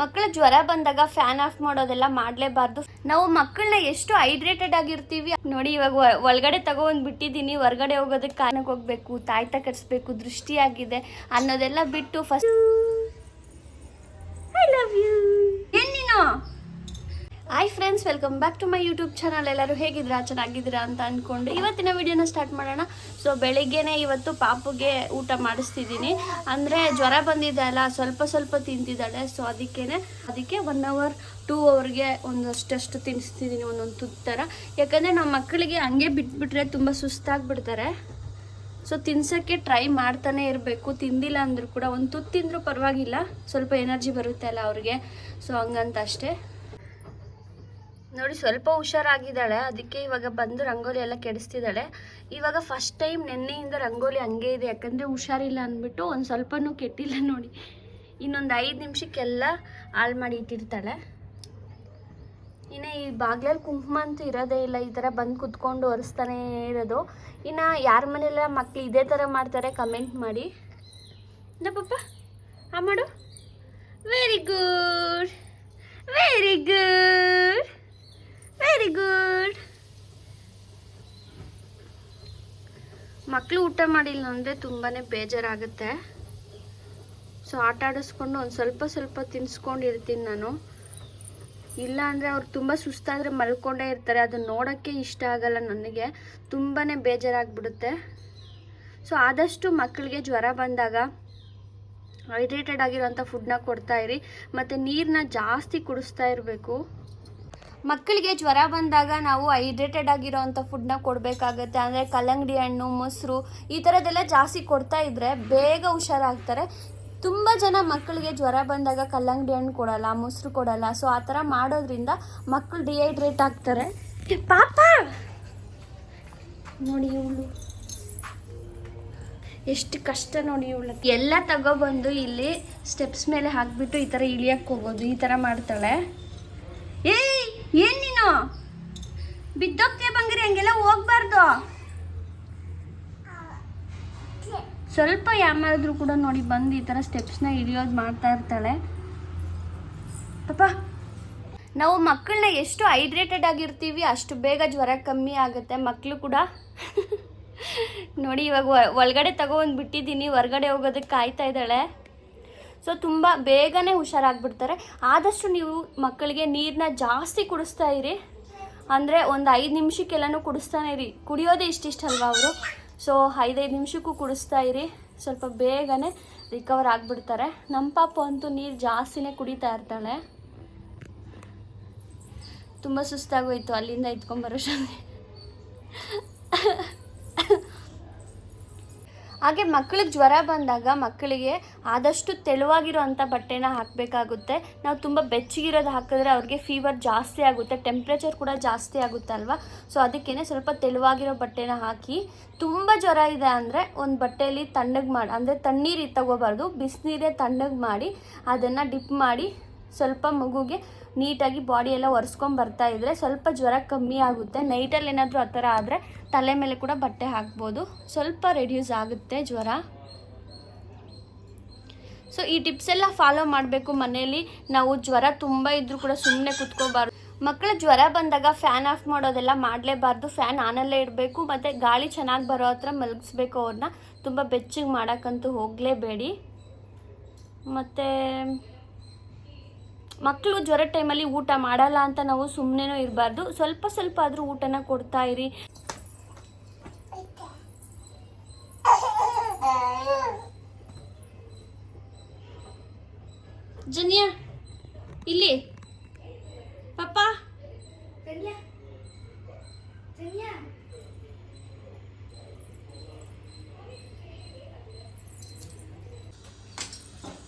ಮಕ್ಕಳ ಜ್ವರ ಬಂದಾಗ ಫ್ಯಾನ್ ಆಫ್ ಮಾಡೋದೆಲ್ಲ ಮಾಡಲೇಬಾರ್ದು. ನಾವು ಮಕ್ಕಳನ್ನ ಎಷ್ಟು ಹೈಡ್ರೇಟೆಡ್ ಆಗಿರ್ತೀವಿ. ನೋಡಿ, ಇವಾಗ ಒಳಗಡೆ ತಗೊಂಡ್ ಬಿಟ್ಟಿದ್ದೀನಿ ಹೊರಗಡೆ ಹೋಗೋದಕ್ಕೆ ಕಾರಣಕ್ಕೆ ಹೋಗ್ಬೇಕು, ತಾಯ್ತ ಕಟ್ಸ್ಬೇಕು, ದೃಷ್ಟಿಯಾಗಿದೆ ಅನ್ನೋದೆಲ್ಲ ಬಿಟ್ಟು first friends welcome back to my YouTube channel ಎಲ್ಲರೂ ಹೇಗಿದ್ದೀರಾ? ಚೆನ್ನಾಗಿದ್ದೀರಾ ಅಂತ ಅಂದ್ಕೊಂಡು ಇವತ್ತಿನ ವಿಡಿಯೋನ ಸ್ಟಾರ್ಟ್ ಮಾಡೋಣ. ಸೊ ಬೆಳಿಗ್ಗೆನೇ ಇವತ್ತು ಪಾಪುಗೆ ಊಟ ಮಾಡಿಸ್ತಿದ್ದೀನಿ. ಅಂದರೆ ಜ್ವರ ಬಂದಿದೆ ಅಲ್ಲ, ಸ್ವಲ್ಪ ಸ್ವಲ್ಪ ತಿಂತಿದ್ದಾಳೆ. ಸೊ ಅದಕ್ಕೇನೆ, ಅದಕ್ಕೆ ಒನ್ ಅವರ್ ಟೂ ಅವರ್ಗೆ ಒಂದಷ್ಟಷ್ಟು ತಿನ್ನಿಸ್ತಿದ್ದೀನಿ ಒಂದೊಂದು ತುತ್ತು ಥರ. ಯಾಕಂದರೆ ನಮ್ಮ ಮಕ್ಕಳಿಗೆ ಹಂಗೆ ಬಿಟ್ಬಿಟ್ರೆ ತುಂಬ ಸುಸ್ತಾಗಿಬಿಡ್ತಾರೆ. ಸೊ ತಿನ್ಸೋಕ್ಕೆ ಟ್ರೈ ಮಾಡ್ತಾನೆ ಇರಬೇಕು. ತಿಂದಿಲ್ಲ ಅಂದರೂ ಕೂಡ, ಒಂದು ತುತ್ತು ತಿಂದರೂ ಪರವಾಗಿಲ್ಲ. ಸ್ವಲ್ಪ ಎನರ್ಜಿ ಬರುತ್ತೆ ಅಲ್ಲ ಅವ್ರಿಗೆ. ಸೊ ಹಂಗಂತ ಅಷ್ಟೇ. ನೋಡಿ ಸ್ವಲ್ಪ ಹುಷಾರಾಗಿದ್ದಾಳೆ. ಅದಕ್ಕೆ ಇವಾಗ ಬಂದು ರಂಗೋಲಿ ಎಲ್ಲ ಕೆಡಿಸ್ತಿದ್ದಾಳೆ. ಇವಾಗ ಫಸ್ಟ್ ಟೈಮ್ ನಿನ್ನೆಯಿಂದ ರಂಗೋಲಿ ಹಂಗೆ ಇದೆ. ಯಾಕಂದರೆ ಹುಷಾರಿಲ್ಲ ಅಂದ್ಬಿಟ್ಟು ಒಂದು ಸ್ವಲ್ಪನೂ ಕೆಟ್ಟಿಲ್ಲ ನೋಡಿ. ಇನ್ನೊಂದು ಐದು ನಿಮಿಷಕ್ಕೆಲ್ಲ ಹಾಳು ಮಾಡಿ ಇಟ್ಟಿರ್ತಾಳೆ. ಇನ್ನು ಈ ಬಾಗ್ಲಲ್ಲಿ ಕುಂಕುಮ ಅಂತೂ ಇರೋದೇ ಇಲ್ಲ. ಈ ಥರ ಬಂದು ಕುತ್ಕೊಂಡು ಒರೆಸ್ತಾನೇ ಇರೋದು. ಇನ್ನು ಯಾರ ಮನೆಯಲ್ಲ ಮಕ್ಳು ಇದೇ ಥರ ಮಾಡ್ತಾರೆ ಕಮೆಂಟ್ ಮಾಡಿ. ಪಪ್ಪ, ಆ ಮಾಡು. Very good very good very good ಮಕ್ಕಳು ಊಟ ಮಾಡಿಲ್ಲ ಅಂದರೆ ತುಂಬಾ ಬೇಜಾರಾಗುತ್ತೆ. ಸೊ ಆಟ ಆಡಿಸ್ಕೊಂಡು ಒಂದು ಸ್ವಲ್ಪ ಸ್ವಲ್ಪ ತಿನ್ಸ್ಕೊಂಡಿರ್ತೀನಿ ನಾನು. ಇಲ್ಲ ಅಂದರೆ ಅವ್ರು ತುಂಬ ಸುಸ್ತಾದರೆ ಮಲ್ಕೊಂಡೇ ಇರ್ತಾರೆ. ಅದು ನೋಡೋಕ್ಕೆ ಇಷ್ಟ ಆಗಲ್ಲ ನನಗೆ. ತುಂಬಾ ಬೇಜಾರಾಗ್ಬಿಡುತ್ತೆ. ಸೊ ಆದಷ್ಟು ಮಕ್ಕಳಿಗೆ ಜ್ವರ ಬಂದಾಗ ಹೈಡ್ರೇಟೆಡ್ ಆಗಿರೋಂಥ ಫುಡ್ನ ಕೊಡ್ತಾ ಇರಿ. ಮತ್ತು ನೀರನ್ನ ಜಾಸ್ತಿ ಕುಡಿಸ್ತಾ ಇರಬೇಕು. ಮಕ್ಕಳಿಗೆ ಜ್ವರ ಬಂದಾಗ ನಾವು ಹೈಡ್ರೇಟೆಡ್ ಆಗಿರೋವಂಥ ಫುಡ್ನ ಕೊಡಬೇಕಾಗತ್ತೆ. ಅಂದರೆ ಕಲ್ಲಂಗಡಿ ಹಣ್ಣು ಮೊಸರು ಈ ಥರದ್ದೆಲ್ಲ ಜಾಸ್ತಿ ಕೊಡ್ತಾ ಇದ್ದರೆ ಬೇಗ ಹುಷಾರಾಗ್ತಾರೆ. ತುಂಬ ಜನ ಮಕ್ಕಳಿಗೆ ಜ್ವರ ಬಂದಾಗ ಕಲ್ಲಂಗಡಿ ಹಣ್ಣು ಕೊಡಲ್ಲ ಮೊಸರು ಕೊಡಲ್ಲ. ಸೊ ಆ ಥರ ಮಾಡೋದ್ರಿಂದ ಮಕ್ಕಳು ಡಿಹೈಡ್ರೇಟ್ ಆಗ್ತಾರೆ. ಏ, ಪಾಪ! ನೋಡಿ ಇವಳು ಎಷ್ಟು ಕಷ್ಟ ನೋಡಿ ಇವಳು ಎಲ್ಲ ತಗೊಬಂದು ಇಲ್ಲಿ ಸ್ಟೆಪ್ಸ್ ಮೇಲೆ ಹಾಕ್ಬಿಟ್ಟು ಈ ಥರ ಇಳಿಯಕ್ಕೆ ಹೋಗೋದು ಈ ಥರ ಮಾಡ್ತಾಳೆ. ಏಯ್ ಏನ್ ನೀನು? ಬಿದ್ದೋಗ್ತೀಯ ಬಂಗ್ರಿ, ಹಂಗೆಲ್ಲ ಹೋಗ್ಬಾರ್ದು. ಸ್ವಲ್ಪ ಯಾಮಾರಿದ್ರು ಕೂಡ ನೋಡಿ ಬಂದು ಈ ಥರ ಸ್ಟೆಪ್ಸ್ನ ಹಿಡಿಯೋದು ಮಾಡ್ತಾ ಇರ್ತಾಳೆ. ಪಾಪ ನಾವು ಮಕ್ಕಳನ್ನ ಎಷ್ಟು ಹೈಡ್ರೇಟೆಡ್ ಆಗಿರ್ತೀವಿ, ಅಷ್ಟು ಬೇಗ ಜ್ವರ ಕಮ್ಮಿ ಆಗುತ್ತೆ ಮಕ್ಕಳು ಕೂಡ. ನೋಡಿ ಇವಾಗ ಒಳಗಡೆ ತಗೊಂಡು ಬಿಟ್ಟಿದ್ದೀನಿ ಹೊರಗಡೆ ಹೋಗೋದಕ್ಕೆ ಕಾಯ್ತಾ ಇದ್ದಾಳೆ. ಸೊ ತುಂಬ ಬೇಗನೆ ಹುಷಾರಾಗ್ಬಿಡ್ತಾರೆ. ಆದಷ್ಟು ನೀವು ಮಕ್ಕಳಿಗೆ ನೀರನ್ನ ಜಾಸ್ತಿ ಕುಡಿಸ್ತಾ ಇರಿ. ಅಂದರೆ ಒಂದು ಐದು ನಿಮಿಷಕ್ಕೆಲ್ಲನೂ ಕುಡಿಸ್ತಾನೆ ಇರಿ. ಕುಡಿಯೋದೇ ಇಷ್ಟಿಷ್ಟಲ್ವಾ ಅವರು? ಸೊ ಐದೈದು ನಿಮಿಷಕ್ಕೂ ಕುಡಿಸ್ತಾ ಇರಿ. ಸ್ವಲ್ಪ ಬೇಗನೆ ರಿಕವರ್ ಆಗಿಬಿಡ್ತಾರೆ. ನಮ್ಮ ಪಾಪ ಅಂತೂ ನೀರು ಜಾಸ್ತಿನೇ ಕುಡಿತಾ ಇರ್ತಾಳೆ. ತುಂಬ ಸುಸ್ತಾಗೋಯ್ತು ಅಲ್ಲಿಂದ ಎತ್ಕೊಂಬರೋ ಹಾಗೆ ಮಕ್ಕಳಿಗೆ ಜ್ವರ ಬಂದಾಗ ಮಕ್ಕಳಿಗೆ ಆದಷ್ಟು ತೆಳುವಾಗಿರೋ ಅಂಥ ಬಟ್ಟೆನ ಹಾಕಬೇಕಾಗುತ್ತೆ. ನಾವು ತುಂಬ ಬೆಚ್ಚಗಿರೋದು ಹಾಕಿದ್ರೆ ಅವ್ರಿಗೆ ಫೀವರ್ ಜಾಸ್ತಿ ಆಗುತ್ತೆ ಟೆಂಪ್ರೇಚರ್ ಕೂಡ ಜಾಸ್ತಿ ಆಗುತ್ತೆ ಅಲ್ವಾ ಸೊ ಅದಕ್ಕೇ ಸ್ವಲ್ಪ ತೆಳುವಾಗಿರೋ ಬಟ್ಟೆನ ಹಾಕಿ, ತುಂಬ ಜ್ವರ ಇದೆ ಅಂದರೆ ಒಂದು ಬಟ್ಟೆಯಲ್ಲಿ ತಣ್ಣಗೆ ಮಾಡಿ, ಅಂದರೆ ತಣ್ಣೀರು ತಗೋಬಾರ್ದು, ಬಿಸಿನೀರೇ ತಣ್ಣಗೆ ಮಾಡಿ ಅದನ್ನು ಡಿಪ್ ಮಾಡಿ ಸ್ವಲ್ಪ ಮಗುಗೆ ನೀಟಾಗಿ ಬಾಡಿ ಎಲ್ಲ ಒರೆಸ್ಕೊಂಡು ಬರ್ತಾ ಇದ್ರೆ ಸ್ವಲ್ಪ ಜ್ವರ ಕಮ್ಮಿ ಆಗುತ್ತೆ. ನೈಟಲ್ಲಿ ಏನಾದರೂ ಆ ಥರ ಆದರೆ ತಲೆ ಮೇಲೆ ಕೂಡ ಬಟ್ಟೆ ಹಾಕ್ಬೋದು. ಸ್ವಲ್ಪ ರೆಡ್ಯೂಸ್ ಆಗುತ್ತೆ ಜ್ವರ. ಸೊ ಈ ಟಿಪ್ಸ್ ಎಲ್ಲ ಫಾಲೋ ಮಾಡಬೇಕು ಮನೆಯಲ್ಲಿ. ನಾವು ಜ್ವರ ತುಂಬ ಇದ್ರೂ ಕೂಡ ಸುಮ್ಮನೆ ಕುತ್ಕೋಬಾರ್ದು. ಮಕ್ಕಳು ಜ್ವರ ಬಂದಾಗ ಫ್ಯಾನ್ ಆಫ್ ಮಾಡೋದೆಲ್ಲ ಮಾಡಲೇಬಾರ್ದು. ಫ್ಯಾನ್ ಆನಲ್ಲೇ ಇಡಬೇಕು. ಮತ್ತು ಗಾಳಿ ಚೆನ್ನಾಗಿ ಬರೋ ಹತ್ರ ಮಲಗಿಸ್ಬೇಕು ಅವ್ರನ್ನ. ತುಂಬ ಬೆಚ್ಚಗೆ ಮಾಡೋಕ್ಕಂತೂ ಹೋಗಲೇಬೇಡಿ. ಮತ್ತು ಮಕ್ಕಳು ಜ್ವರ ಟೈಮಲ್ಲಿ ಊಟ ಮಾಡಲ್ಲ ಅಂತ ನಾವು ಸುಮ್ಮನೆನೂ ಇರಬಾರ್ದು. ಸ್ವಲ್ಪ ಸ್ವಲ್ಪ ಆದರೂ ಊಟನ ಕೊಡ್ತಾ ಇರಿ. ಜನ್ಯಾ, ಇಲ್ಲಿ. ಪಪ್ಪ.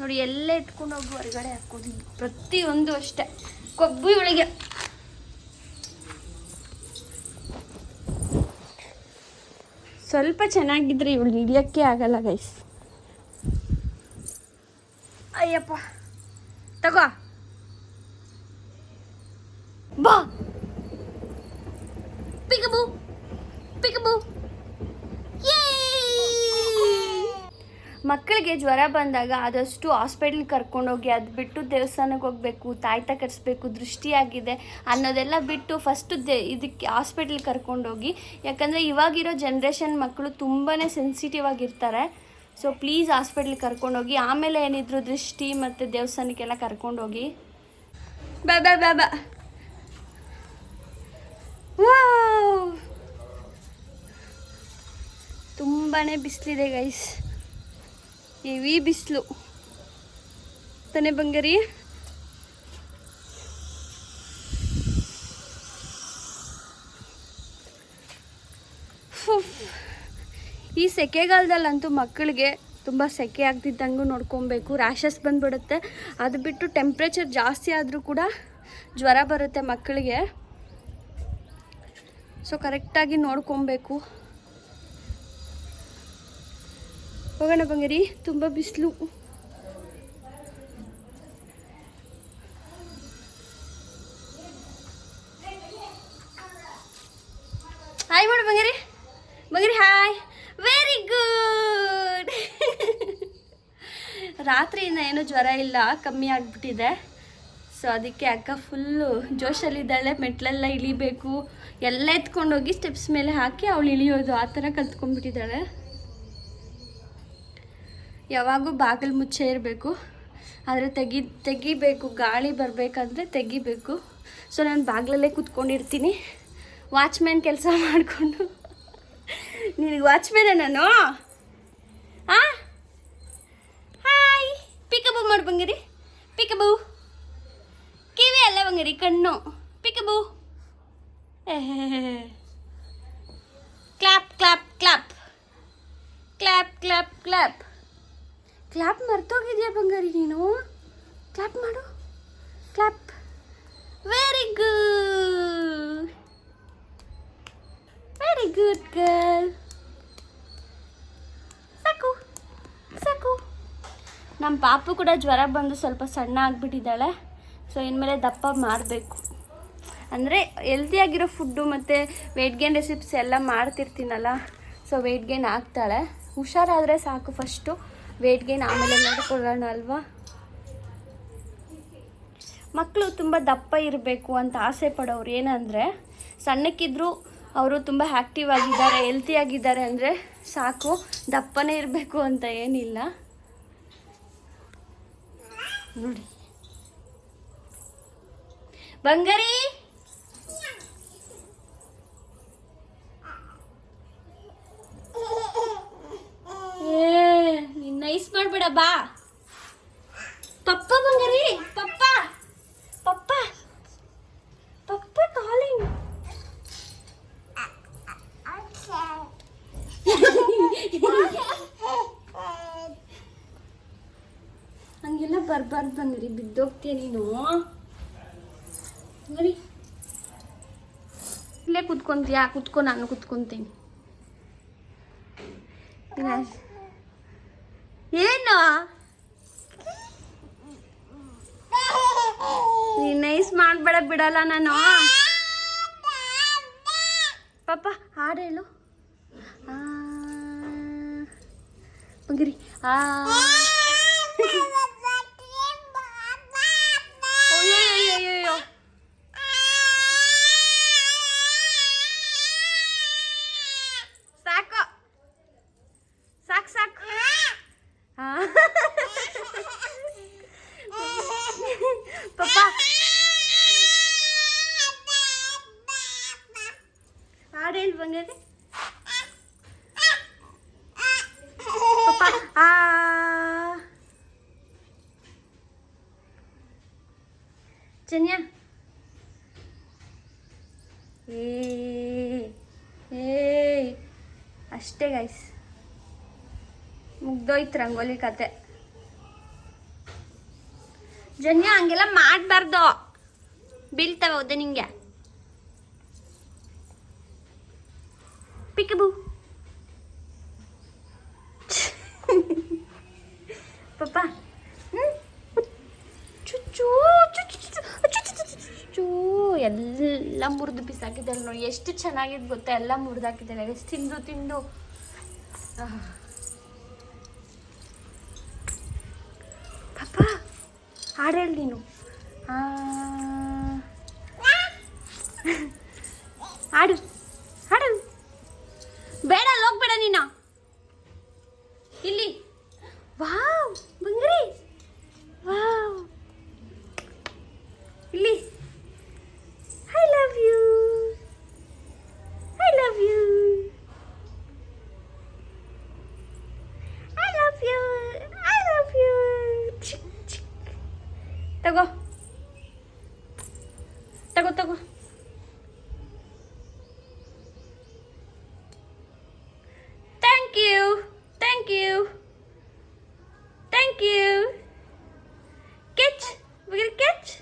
ನೋಡಿ, ಎಲ್ಲ ಇಟ್ಕೊಂಡು ಹೋಗಿ ಹೊರಗಡೆ ಹಾಕೋದು ಪ್ರತಿಯೊಂದು ಅಷ್ಟೇ. ಕೊಬ್ಬು ಇವಳಿಗೆ. ಸ್ವಲ್ಪ ಚೆನ್ನಾಗಿದ್ರೆ ಇವಳು ಹಿಡಿಯೋಕ್ಕೆ ಆಗಲ್ಲ ಗೈಸ್ ಅಯ್ಯಪ್ಪ. ತಗೋ. ಬಾ. ಪಿಕಬು ಪಿಕಬು ಮಕ್ಕಳಿಗೆ ಜ್ವರ ಬಂದಾಗ ಆದಷ್ಟು ಹಾಸ್ಪಿಟ್ಲಿಗೆ ಕರ್ಕೊಂಡೋಗಿ ಅದು ಬಿಟ್ಟು ದೇವಸ್ಥಾನಕ್ಕೆ ಹೋಗಬೇಕು, ತಾಯ್ತ ಕಟ್ಸ್ಬೇಕು, ದೃಷ್ಟಿಯಾಗಿದೆ ಅನ್ನೋದೆಲ್ಲ ಬಿಟ್ಟು ಫಸ್ಟು ದೇ ಇದಕ್ಕೆ ಹಾಸ್ಪಿಟ್ಲಿಗೆ ಕರ್ಕೊಂಡೋಗಿ. ಯಾಕಂದರೆ ಇವಾಗಿರೋ ಜನ್ರೇಷನ್ ಮಕ್ಕಳು ತುಂಬಾ ಸೆನ್ಸಿಟಿವ್ ಆಗಿರ್ತಾರೆ. ಸೊ ಪ್ಲೀಸ್ ಹಾಸ್ಪಿಟ್ಲಿಗೆ ಕರ್ಕೊಂಡೋಗಿ. ಆಮೇಲೆ ಏನಿದ್ರು ದೃಷ್ಟಿ ಮತ್ತು ದೇವಸ್ಥಾನಕ್ಕೆಲ್ಲ ಕರ್ಕೊಂಡೋಗಿ. ಬಾ ಬಾ ಬಾ ಬಾ. ತುಂಬಾ ಬಿಸಿಲಿದೆ ಗೈಸ್ ಹೆವಿ ಬಿಸಿಲು. ತಾನೇ ಬಂಗಾರಿ. ಈ ಸೆಕೆಗಾಲದಲ್ಲಂತೂ ಮಕ್ಕಳಿಗೆ ತುಂಬ ಸೆಕೆ ಆಗ್ತಿದ್ದಂಗೂ ನೋಡ್ಕೊಬೇಕು. ರ್ಯಾಷಸ್ ಬಂದ್ಬಿಡುತ್ತೆ. ಅದು ಬಿಟ್ಟು ಟೆಂಪ್ರೇಚರ್ ಜಾಸ್ತಿ ಆದರೂ ಕೂಡ ಜ್ವರ ಬರುತ್ತೆ ಮಕ್ಕಳಿಗೆ. ಸೊ, ಕರೆಕ್ಟಾಗಿ ನೋಡ್ಕೊಬೇಕು. ಹೋಗೋಣ ಬಂಗರಿ, ತುಂಬ ಬಿಸಿಲು. ಹಾಯ್ ಮಾಡು ಬಂಗರಿ. ಬಂಗರಿ ಹಾಯ್ ವೆರಿ ಗುಡ್ ರಾತ್ರಿಯಿಂದ ಏನೂ ಜ್ವರ ಇಲ್ಲ, ಕಮ್ಮಿ ಆಗಿಬಿಟ್ಟಿದೆ. ಸೊ ಅದಕ್ಕೆ ಅಕ್ಕ ಫುಲ್ಲು ಜೋಶಲ್ಲಿದ್ದಾಳೆ, ಮೆಟ್ಲೆಲ್ಲ ಇಳಿಬೇಕು. ಎಲ್ಲ ಎತ್ಕೊಂಡೋಗಿ ಸ್ಟೆಪ್ಸ್ ಮೇಲೆ ಹಾಕಿ ಅವಳು ಇಳಿಯೋದು, ಆ ಥರ ಕಲ್ತ್ಕೊಂಡ್ಬಿಟ್ಟಿದ್ದಾಳೆ. ಯಾವಾಗೂ ಬಾಗಿಲು ಮುಚ್ಚೆ ಇರಬೇಕು. ಆದರೆ ತೆಗಿ, ತೆಗಿಬೇಕು, ಗಾಳಿ ಬರಬೇಕಂದ್ರೆ ತೆಗಿಬೇಕು. ಸೊ ನಾನು ಬಾಗಿಲಲ್ಲೇ ಕೂತ್ಕೊಂಡಿರ್ತೀನಿ. ವಾಚ್ಮ್ಯಾನ್ ಕೆಲಸ ಮಾಡಿಕೊಂಡು. ನಿನಗೆ ವಾಚ್ಮ್ಯಾನ ನಾನು ಹಾಂ ಹಾಯ್ ಪಿಕಬು ಮಾಡಿ ಬಂಗಿರಿ. ಪಿಕಬು ಕಿವಿ ಅಲ್ಲ ಬಂಗಿರಿ, ಕಣ್ಣು. Peekaboo clap clap clap clap clap clap clap ಮರ್ತೋಗಿದ್ಯಾ ಬಂಗಾರಿ ನೀನು? ಕ್ಲ್ಯಾಪ್ ಮಾಡು. Clap very good very good girl ಸಾಕು ಸಾಕು. ನಮ್ಮ ಪಾಪು ಕೂಡ ಜ್ವರ ಬಂದು ಸ್ವಲ್ಪ ಸಣ್ಣ ಆಗಿಬಿಟ್ಟಿದ್ದಾಳೆ. ಸೊ ಇನ್ಮೇಲೆ ದಪ್ಪ ಮಾಡಬೇಕು. ಅಂದರೆ ಹೆಲ್ತಿಯಾಗಿರೋ ಫುಡ್ಡು ಮತ್ತು ವೆಯ್ಟ್ ಗೇನ್ ರೆಸಿಪ್ಸ್ ಎಲ್ಲ ಮಾಡ್ತಿರ್ತೀನಲ್ಲ. ಸೊ ವೆಯ್ಟ್ ಗೇನ್ ಆಗ್ತಾಳೆ. ಹುಷಾರಾದರೆ ಸಾಕು ಫಸ್ಟು ವೆಯ್ಟ್ ಗೇನ್ ಆಮೇಲೆ ನೋಡ್ಕೊಳ್ಳೋಣ ಅಲ್ವಾ? ಮಕ್ಕಳು ತುಂಬ ದಪ್ಪ ಇರಬೇಕು ಅಂತ ಆಸೆ ಪಡೋರು ಏನಂದರೆ, ಸಣ್ಣಕ್ಕಿದ್ರು ಅವರು ತುಂಬ ಆ್ಯಕ್ಟಿವ್ ಆಗಿದ್ದಾರೆ ಹೆಲ್ತಿ ಆಗಿದ್ದಾರೆ ಅಂದರೆ ಸಾಕು, ದಪ್ಪನೇ ಇರಬೇಕು ಅಂತ ಏನಿಲ್ಲ. ನೋಡಿ. ಬಂಗಾರಿ ಏ ನೀನ್ ಮಾಡ್ಬೇಡ ಬಾ ಪಪ್ಪ ಬಂಗರಿ ಪಪ್ಪ. ಪಪ್ಪ. ಪಪ್ಪ ಕಾಲಿಂಗ್ ಹಂಗೆಲ್ಲ ಬರ್ಬಾರ್ದು ಬಂದ್ರಿ. ಬಿದ್ದೋಗ್ತೀಯ ನೀನು. ಬಂಗಾರಿ ಇಲ್ಲೇ ಕುತ್ಕೊಂತೀಯಾ ಕುತ್ಕೊ, ನಾನು ಕುತ್ಕೊಂತೀನಿ. ಇಲ್ಲ. ಏನು ನೀನ್ ನೈಸ್ ಮಾಡ್ಬೇಡ ಬಿಡಲ್ಲ ನಾನು ಪಾಪ ಹಾಡು ಹೇಳು ಆ, ಬಂಗಿರಿ ಆ ಅಯ್ಯಯ್ಯಯ್ಯಯ್ಯೋ. ಸಾಕು ಸಾಕು ಸಾಕು ಆ. ಪಪ್ಪ ಹಾಡು ಹೇಳಿ. ಚನ್ಯಾ ಏ ಅಷ್ಟೇ ಗೈಸ್ ಮುಗ್ದೋಯ್ತು ರಂಗೋಲಿ ಕತೆ. ಜನ್ಯ ಹಂಗೆಲ್ಲ ಮಾಡಬಾರ್ದು. ಬೀಳ್ತಾವ ಹೌದಾ ನಿಂಗೆ. పికిబు పప్పా ಚುಚ್ಚು ಎಲ್ಲ ಮುರಿದು ಬಿಸಾಕಿದ್ದಾರೆ ನೋಡಿ ಎಷ್ಟು ಚೆನ್ನಾಗಿದೆ ಗೊತ್ತಾ ಎಲ್ಲ ಮುರಿದಾಕಿದ್ದಾರೆ ಎಷ್ಟು ತಿಂದು ತಿಂದು ಪಾಪ ಹಾಡು ನೀನು ಹಾಡು you. Catch. We're going to catch.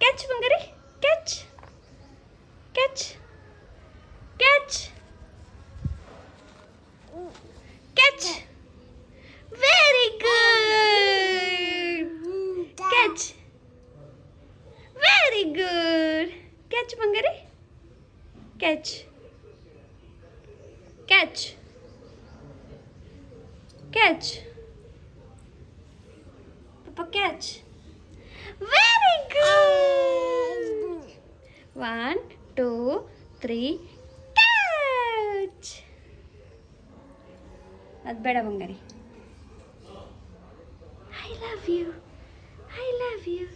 Catch, Mangari. Catch. Catch. Catch. Catch. Very good. Catch. Very good. Catch, Mangari. Catch. Catch. Catch. Catch. Very good. One, two, three, catch. ಅದು ಬೇಡ ಬಂಗಾರಿ I love you I love you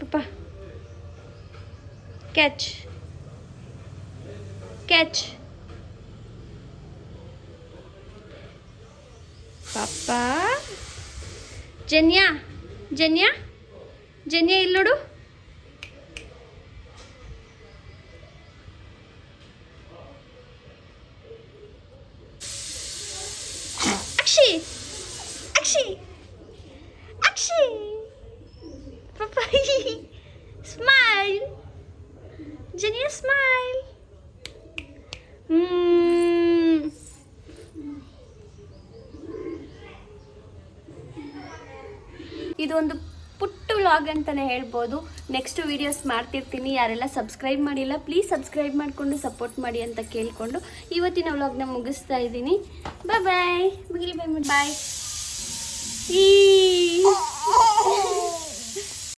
papa catch catch ಪಾಪ ಜನ್ಯಾ ಜನ್ಯಾ ಜನ್ಯಾ ಇಲ್ಲಿ ನೋಡು ಇದೊಂದು ಪುಟ್ಟ vlog ಅಂತಲೇ ಹೇಳ್ಬೋದು. Next videos ಮಾಡ್ತಿರ್ತೀನಿ. ಯಾರೆಲ್ಲ ಸಬ್ಸ್ಕ್ರೈಬ್ ಮಾಡಿಲ್ಲ ಪ್ಲೀಸ್ ಸಬ್ಸ್ಕ್ರೈಬ್ ಮಾಡಿಕೊಂಡು ಸಪೋರ್ಟ್ ಮಾಡಿ ಅಂತ ಕೇಳಿಕೊಂಡು ಇವತ್ತಿನ ವ್ಲಾಗ್ನ ಮುಗಿಸ್ತಾ ಇದ್ದೀನಿ. ಬಾಯ್ ಬಾಯ್ ಬಾಯ್ ಬಾಯ್ ಈ